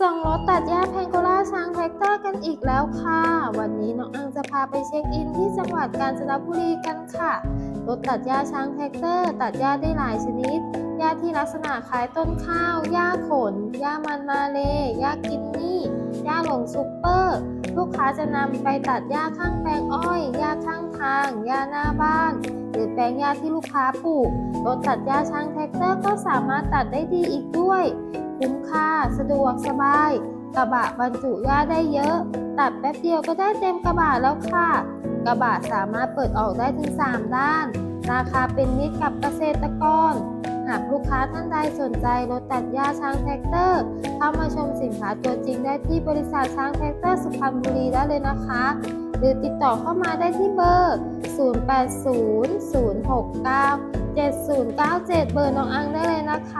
ส่งรถตัดหญ้าแพงโกล่าช้างแท็กเตอร์กันอีกแล้วค่ะ วันนี้น้องอังจะพาไปเช็คอินที่จังหวัดกาญจนบุรีกันค่ะ รถตัดหญ้าช้างแท็กเตอร์ ตัดหญ้าได้หลายชนิด หญ้าที่ลักษณะคล้ายต้นข้าว หญ้าขน หญ้ามันมาเลหญ้ากินนี่ หญ้าหลงซุปเปอร์ ลูกค้าจะนำไปตัดหญ้าข้างแปลงอ้อย หญ้าข้างทาง หญ้าหน้าบ้าน หรือแปลงหญ้าที่ลูกค้าปลูก รถตัดหญ้าช้างแท็กเตอร์ก็สามารถตัดได้ดีอีกด้วย สะดวกสบาย กระบะบรรจุหญ้าได้เยอะ ตัดแป๊บเดียวก็ได้เต็มกระบะแล้วค่ะ กระบะสามารถเปิดออกได้ถึง 3 ด้าน ราคาเป็นมิตรกับเกษตรกร หากลูกค้าท่านใดสนใจรถตัดหญ้าช้างแท็กเตอร์ เข้ามาชมสินค้าตัวจริงได้ที่บริษัทช้างแท็กเตอร์สุพรรณบุรีได้เลยนะคะ หรือติดต่อเข้ามาได้ที่เบอร์ 080069 7097 เบอร์น้องอังได้เลยนะคะสวัสดีค่ะ